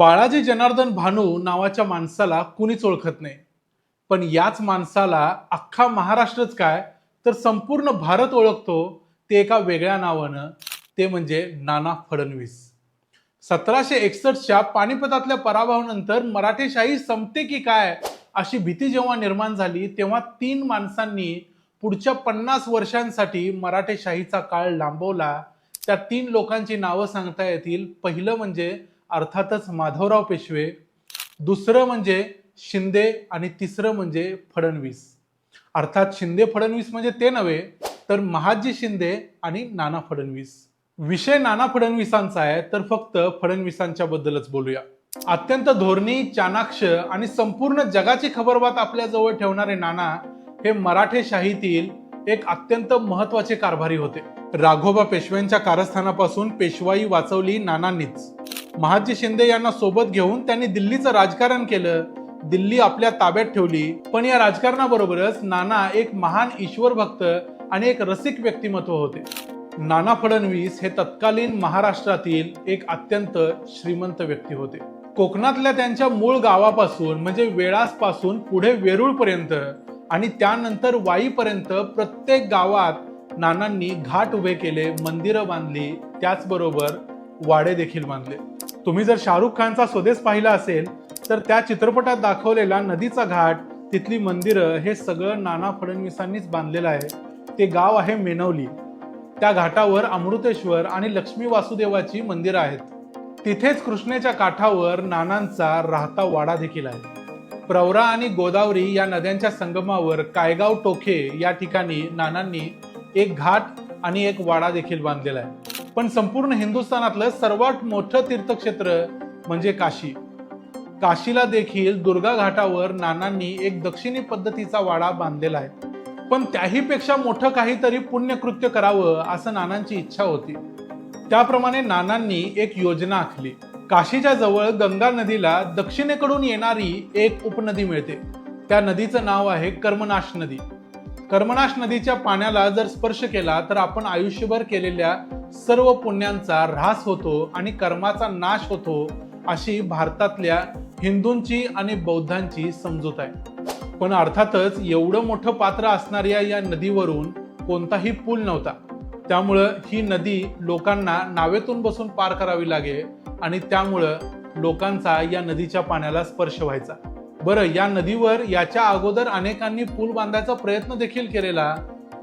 बाळाजी जनार्दन भानू नावाच्या माणसाला कुणीच ओळखत नाही. पण याच माणसाला अख्खा महाराष्ट्रच काय? तर संपूर्ण भारत ओळखतो ते एका वेगळ्या नावानं ते म्हणजे नाना फडणवीस. सतराशे एकसष्टच्या पानिपतातल्या पराभवानंतर मराठेशाही संपते की काय अशी भीती जेव्हा निर्माण झाली तेव्हा तीन माणसांनी पुढच्या पन्नास वर्षांसाठी मराठेशाहीचा काळ लांबवला. त्या तीन लोकांची नावं सांगता येतील. पहिलं म्हणजे अर्थातच माधवराव पेशवे दुसरं म्हणजे शिंदे आणि तिसरं म्हणजे फडणवीस. अर्थात शिंदे फडणवीस म्हणजे ते नव्हे तर महाजी शिंदे आणि नाना फडणवीस. विषय नाना फडणवीसांचा आहे तर फक्त फडणवीसांच्या बद्दलच बोलूया. अत्यंत धोरणी चाणाक्ष आणि संपूर्ण जगाची खबरबात आपल्या जवळ ठेवणारे नाना हे मराठे शाहीतील एक अत्यंत महत्त्वाचे कारभारी होते. राघोबा पेशव्यांच्या कारस्थानापासून पेशवाई वाचवली नानांनीच. महाजी शिंदे यांना सोबत घेऊन त्यांनी दिल्लीचं राजकारण केलं. दिल्ली आपल्या ताब्यात ठेवली. पण या राजकारणाबरोबरच नाना एक महान ईश्वर भक्त आणि एक रसिक व्यक्तिमत्व होते. नाना फडणवीस हे तत्कालीन महाराष्ट्रातील एक अत्यंत श्रीमंत व्यक्ती होते. कोकणातल्या त्यांच्या मूळ गावापासून म्हणजे वेळासपासून पुढे वेरूळ पर्यंत आणि त्यानंतर वाईपर्यंत प्रत्येक गावात नानांनी घाट उभे केले मंदिरं बांधली. त्याचबरोबर वाडे देखील बांधले. तुम्ही जर शाहरुख खानचा स्वदेश पाहिला असेल तर त्या चित्रपटात दाखवलेला नदीचा घाट तिथली मंदिरं हे सगळं नाना फडणवीसांनीच बांधलेलं आहे. ते गाव आहे मेनवली. त्या घाटावर अमृतेश्वर आणि लक्ष्मी वासुदेवाची मंदिरं आहेत. तिथेच कृष्णेच्या काठावर नानांचा राहता वाडा देखील आहे. प्रवरा आणि गोदावरी या नद्यांच्या संगमावर कायगाव टोखे या ठिकाणी नानांनी एक घाट आणि एक वाडा देखील बांधलेला आहे. पण संपूर्ण हिंदुस्थानातलं सर्वात मोठं तीर्थक्षेत्र म्हणजे काशी. काशीला देखील दुर्गा घाटावर नानांनी एक दक्षिणी पद्धतीचा वाडा बांधलेला आहे. पण त्याही पेक्षा मोठं काहीतरी पुण्यकृत्य करावं असं नानांची इच्छा होती. त्याप्रमाणे नानांनी एक योजना आखली. काशीच्या जवळ गंगा नदीला दक्षिणेकडून येणारी एक उपनदी मिळते. त्या नदीचं नाव आहे कर्मनाश नदी. कर्मनाश नदीच्या पाण्याला जर स्पर्श केला तर आपण आयुष्यभर केलेल्या सर्व पुण्यांचा ऱ्हास होतो आणि कर्माचा नाश होतो अशी भारतातल्या हिंदूंची आणि बौद्धांची समजूत आहे. पण अर्थातच एवढं मोठं पात्र असणाऱ्या या नदीवरून कोणताही पूल नव्हता. त्यामुळं ही नदी लोकांना नावेतून बसून पार करावी लागे आणि त्यामुळं लोकांचा या नदीच्या पाण्याला स्पर्श व्हायचा. बरं या नदीवर याच्या अगोदर अनेकांनी पूल बांधायचा प्रयत्न देखील केलेला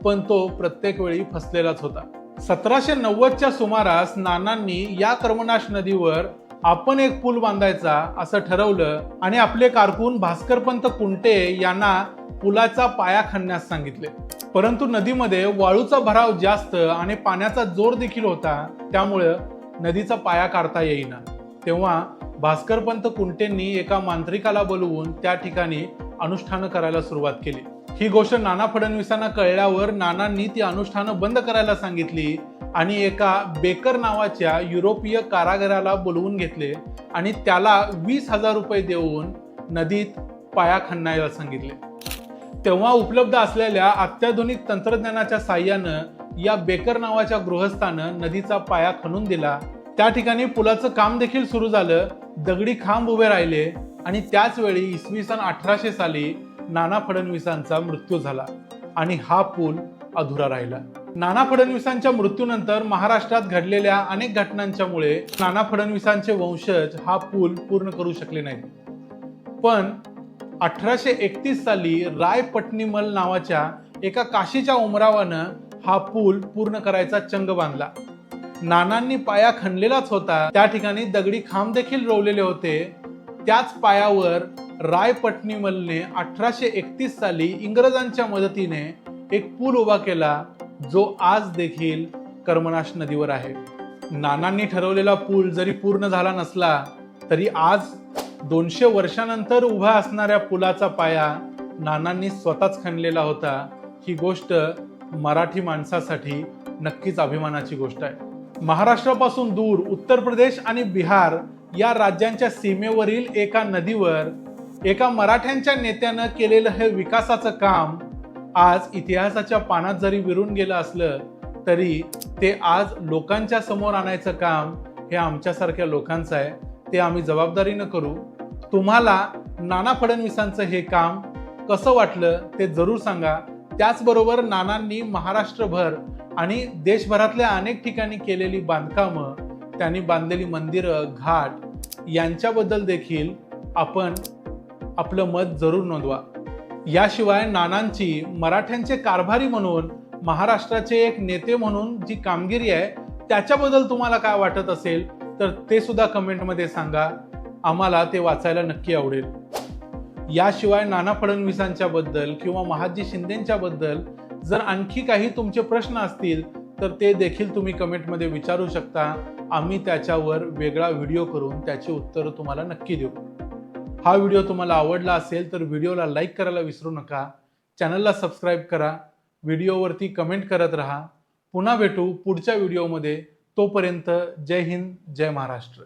पण तो प्रत्येक वेळी फसलेलाच होता. सतराशे नव्वदच्या सुमारास नानांनी या कर्मनाश नदीवर आपण एक पूल बांधायचा असं ठरवलं आणि आपले कारकून भास्करपंत कुंटे यांना पुलाचा पाया खणण्यास सांगितले. परंतु नदीमध्ये वाळूचा भराव जास्त आणि पाण्याचा जोर देखील होता त्यामुळं नदीचा पाया काढता येईना. तेव्हा भास्करपंत कुंटेंनी एका मांत्रिकाला बोलवून त्या ठिकाणी अनुष्ठानं करायला सुरुवात केली. ही गोष्ट नाना फडणवीसांना कळल्यावर नानांनी ती अनुष्ठानं बंद करायला सांगितली आणि एका बेकर नावाच्या युरोपीय कारागिराला बोलवून घेतले आणि त्याला वीस हजार रुपये देऊन नदीत पाया खणायला सांगितले. तेव्हा उपलब्ध असलेल्या अत्याधुनिक तंत्रज्ञानाच्या साह्यानं या बेकर नावाच्या गृहस्थानं नदीचा पाया खणून दिला. त्या ठिकाणी पुलाचं काम देखील सुरू झालं. दगडी खांब उभे राहिले आणि त्याच वेळी इसवी सन अठराशे साली नाना फडणवीसांचा मृत्यू झाला आणि हा पूल अधुरा राहिला. नाना फडणवीसांच्या मृत्यूनंतर महाराष्ट्रात घडलेल्या अनेक घटनांच्यामुळे नाना फडणवीसांचे वंशज हा पूल पूर्ण करू शकले नाहीत. पण अठराशे एकतीस साली राय पटनीमल नावाच्या एका काशीच्या उमरावानं हा पूल पूर्ण करायचा चंग बांधला. नानांनी पाया खणलेलाच होता. त्या ठिकाणी दगडी खांब देखील रोवलेले होते. त्याच पायावर रायपटनीमलने अठराशे एकतीस साली इंग्रजांच्या मदतीने एक पूल उभा केला जो आज देखील कर्मनाश नदीवर आहे. नानांनी ठरवलेला पूल जरी पूर्ण झाला नसला तरी आज दोनशे वर्षानंतर उभा असणाऱ्या पुलाचा पाया नानांनी स्वतःच खणलेला होता. ही गोष्ट मराठी माणसासाठी नक्कीच अभिमानाची गोष्ट आहे. महाराष्ट्रापासून दूर उत्तर प्रदेश आणि बिहार या राज्यांच्या सीमेवरील एका नदीवर एका मराठ्यांच्या नेत्यानं केलेलं हे विकासाचं काम आज इतिहासाच्या पानात जरी विरून गेलं असलं तरी ते आज लोकांच्या समोर आणायचं काम हे आमच्यासारख्या लोकांचं आहे. ते आम्ही जबाबदारीनं करू. तुम्हाला नाना फडणवीसांचं हे काम कसं वाटलं ते जरूर सांगा. त्याचबरोबर नानांनी महाराष्ट्रभर आणि देशभरातल्या अनेक ठिकाणी केलेली बांधकामं त्यांनी बांधलेली मंदिरं घाट यांच्याबद्दल देखील आपण आपलं मत जरूर नोंदवा. याशिवाय नानांची मराठ्यांचे कारभारी म्हणून महाराष्ट्राचे एक नेते म्हणून जी कामगिरी आहे त्याच्याबद्दल तुम्हाला काय वाटत असेल तर ते सुद्धा कमेंटमध्ये सांगा. आम्हाला ते वाचायला नक्की आवडेल. याशिवाय नाना फडणवीसांच्या बद्दल किंवा महाजी शिंदेच्या बद्दल जर आणखी काही तुमचे प्रश्न असतील तर ते देखील तुम्ही कमेंटमध्ये विचारू शकता. आम्ही त्याच्यावर वेगळा व्हिडिओ करून त्याची उत्तरं तुम्हाला नक्की देऊ. हा व्हिडिओ तुम्हाला आवडला असेल तर व्हिडिओला लाईक करायला विसरू नका. चॅनलला सबस्क्राईब करा. व्हिडिओवरती कमेंट करत राहा. पुन्हा भेटू पुढच्या व्हिडिओमध्ये. तोपर्यंत जय हिंद जय महाराष्ट्र.